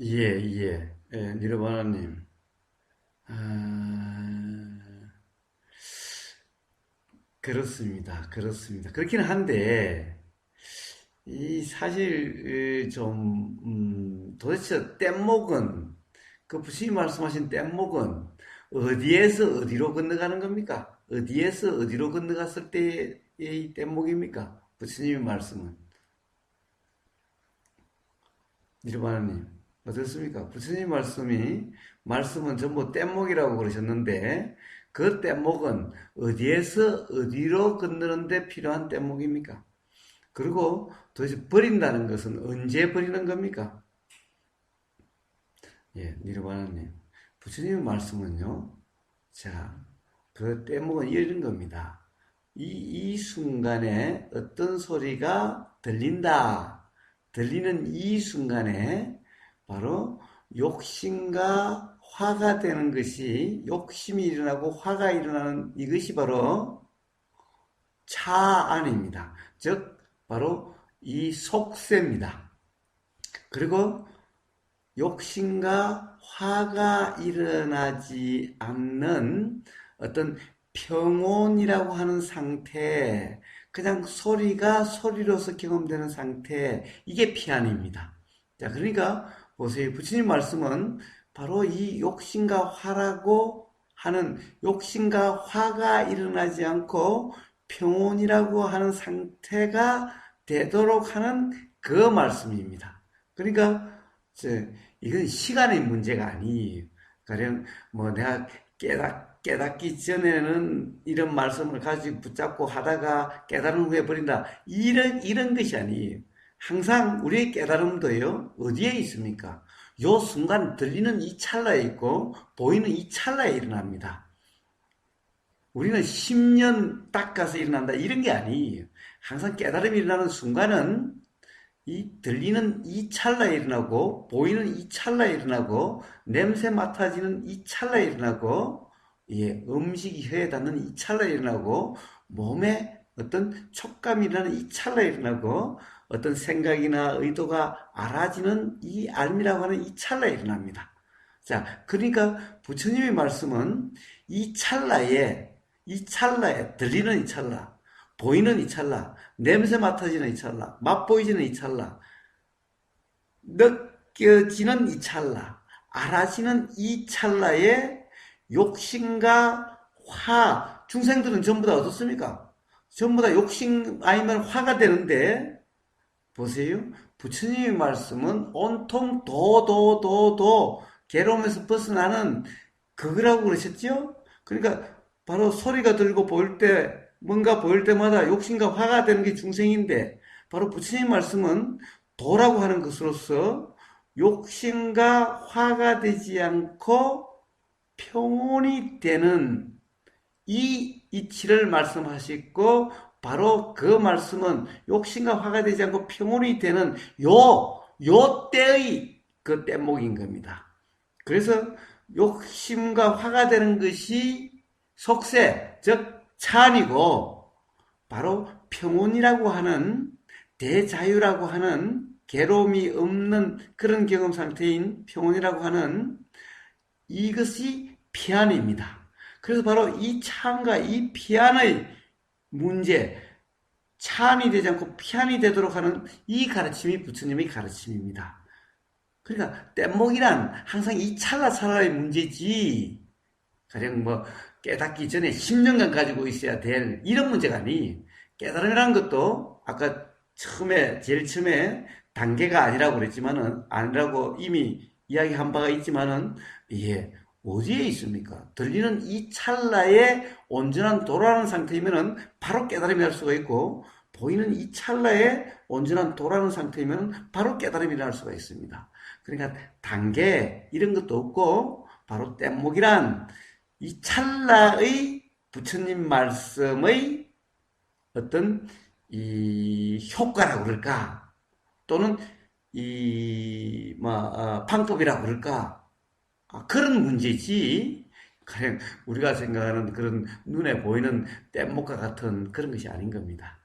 예, 예, 예, 니르바나님. 아, 그렇습니다. 그렇습니다. 그렇긴 한데, 이 사실, 이 좀, 음, 도대체 뗏목은, 그 부처님 말씀하신 뗏목은 어디에서 어디로 건너가는 겁니까? 어디에서 어디로 건너갔을 때의 뗏목입니까? 부처님의 말씀은. 니르바나님, 어떻습니까? 부처님 말씀이, 말씀은 전부 뗏목이라고 그러셨는데, 그 뗏목은 어디에서 어디로 건너는데 필요한 뗏목입니까? 그리고 도대체 버린다는 것은 언제 버리는 겁니까? 예, 니르바나님. 부처님의 말씀은요, 자, 그 뗏목은 이런 겁니다. 이, 이 순간에 어떤 소리가 들린다. 들리는 이 순간에 바로 욕심과 화가 되는 것이 욕심이 일어나고 화가 일어나는 이것이 바로 차 안입니다. 즉 바로 이 속세입니다. 그리고 욕심과 화가 일어나지 않는 어떤 평온이라고 하는 상태, 그냥 소리가 소리로서 경험되는 상태, 이게 피안입니다. 자, 그러니까 보세요. 부처님 말씀은 바로 이 욕심과 화라고 하는 욕심과 화가 일어나지 않고 평온이라고 하는 상태가 되도록 하는 그 말씀입니다. 그러니까 이건 시간의 문제가 아니에요. 가령 뭐 내가 깨닫 깨닫기 전에는 이런 말씀을 가지고 붙잡고 하다가 깨달은 후에 버린다. 이런 이런 것이 아니에요. 항상 우리의 깨달음도요 어디에 있습니까? 요 순간 들리는 이 찰나에 있고 보이는 이 찰나에 일어납니다. 우리는 10년 닦아서 일어난다 이런 게 아니에요. 항상 깨달음이 일어나는 순간은 이 들리는 이 찰나에 일어나고 보이는 이 찰나에 일어나고 냄새 맡아지는 이 찰나에 일어나고 예, 음식이 혀에 닿는 이 찰나에 일어나고 몸에 어떤 촉감이 일어나는 이 찰나에 일어나고 어떤 생각이나 의도가 알아지는 이 알미라고 하는 이 찰나에 일어납니다. 자, 그러니까 부처님의 말씀은 이 찰나에 이 찰나에 들리는 이 찰나, 보이는 이 찰나, 냄새 맡아지는 이 찰나, 맛보이지는 이 찰나, 느껴지는 이 찰나, 알아지는 이 찰나에 욕심과 화, 중생들은 전부 다 어떻습니까? 전부 다 욕심 아니면 화가 되는데, 보세요. 부처님의 말씀은 온통 도, 도, 도, 도, 괴로움에서 벗어나는 그거라고 그러셨죠? 그러니까 바로 소리가 들고 보일 때, 뭔가 보일 때마다 욕심과 화가 되는 게 중생인데, 바로 부처님 말씀은 도라고 하는 것으로서 욕심과 화가 되지 않고 평온이 되는 이 이치를 말씀하시고 바로 그 말씀은 욕심과 화가 되지 않고 평온이 되는 요, 요 때의 그 뗏목인 겁니다. 그래서 욕심과 화가 되는 것이 속세, 즉, 찬이고, 바로 평온이라고 하는, 대자유라고 하는, 괴로움이 없는 그런 경험 상태인 평온이라고 하는 이것이 피안입니다. 그래서 바로 이 찬과 이 피안의 문제, 찬이 되지 않고 피안이 되도록 하는 이 가르침이 부처님의 가르침입니다. 그러니까 뗏목이란 항상 이 찰나찰나의 문제지 가령 뭐 깨닫기 전에 10년간 가지고 있어야 될 이런 문제가 아니 깨달음이라는 것도 아까 처음에 제일 처음에 단계가 아니라고 그랬지만은 아니라고 이미 이야기한 바가 있지만은 예 어디에 있습니까? 들리는 이 찰나에 온전한 도라는 상태이면은 바로 깨달음이 날 수가 있고 보이는 이 찰나에 온전한 도라는 상태이면 바로 깨달음이 날 수가 있습니다. 그러니까 단계 이런 것도 없고 바로 뗏목이란 이 찰나의 부처님 말씀의 어떤 이 효과라고 그럴까 또는 이뭐 어, 방법이라고 그럴까 아, 그런 문제지. 그냥 우리가 생각하는 그런 눈에 보이는 뗏목과 같은 그런 것이 아닌 겁니다.